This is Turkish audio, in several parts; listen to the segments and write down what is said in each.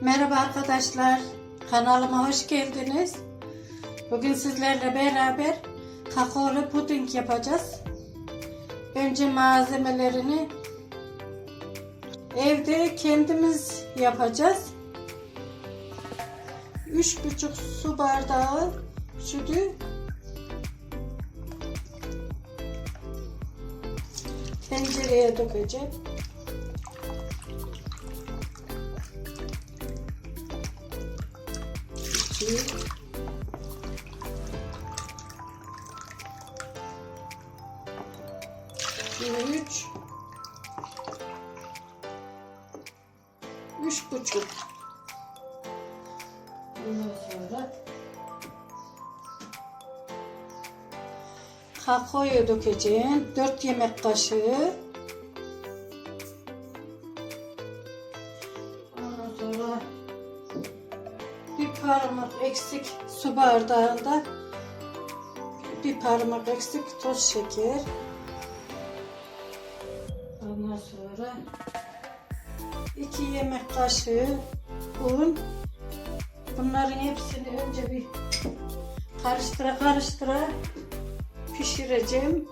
Merhaba arkadaşlar. Kanalıma hoş geldiniz. Bugün sizlerle beraber kakaolu puding yapacağız. Önce malzemelerini evde kendimiz yapacağız. 3,5 su bardağı sütü tencereye dökeceğim. İki. Ve üç. Üç buçuk. Bundan sonra kakaoyu dökeceğim. Dört yemek kaşığı. Parmak eksik su bardağında bir parmak eksik toz şeker. Ondan sonra iki yemek kaşığı un. Bunların hepsini önce bir karıştıra karıştıra pişireceğim.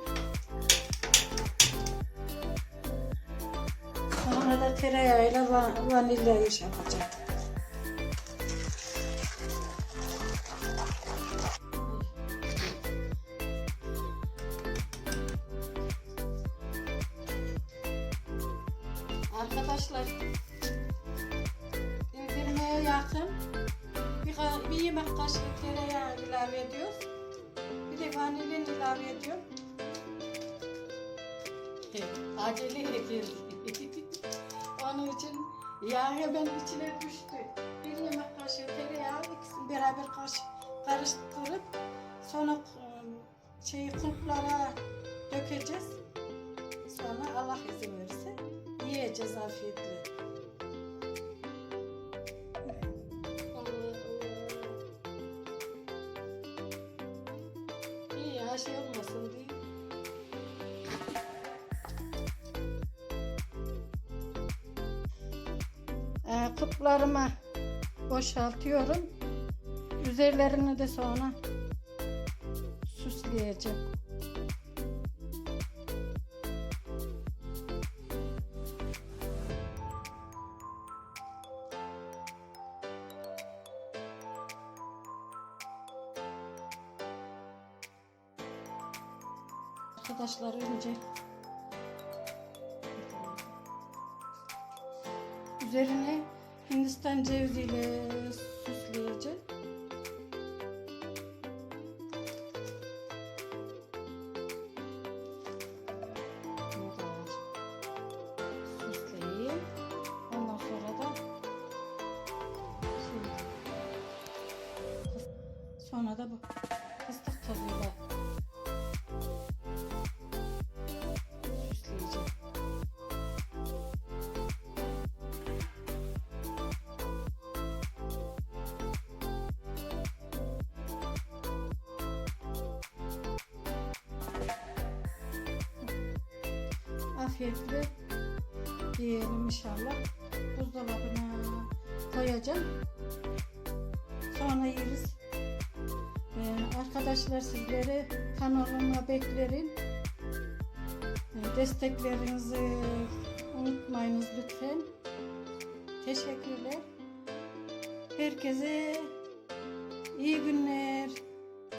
Sonra da tereyağıyla va- vanilya iş yapacağım. Arkadaşlar indirmeye yakın bir, bir yemek kaşığı tereyağı ilave ediyoruz. Bir de vanilin ilave ediyorum. Acele ediyoruz. Onun için yağ hemen içine düştü. Bir yemek kaşığı tereyağı ikisini beraber karış, karıştırıp sonra ıı, şeyi kulplara dökeceğiz. Sonra Allah izin verirse yiyeceğiz afiyetle. İyi ya şey olmasın diye. Ee, boşaltıyorum. Üzerlerini de sonra süsleyeceğim. Arkadaşlar önce üzerine Hindistan ceviziyle süsleyeceğim. Süsleyeyim. Ondan sonra da sonra da bu fıstık tozuyla Afiyetle yiyelim inşallah. Buzdolabına koyacağım. Sonra yeriz. Ee, arkadaşlar sizlere kanalıma beklerim. Ee, desteklerinizi unutmayınız lütfen. Teşekkürler. Herkese iyi günler.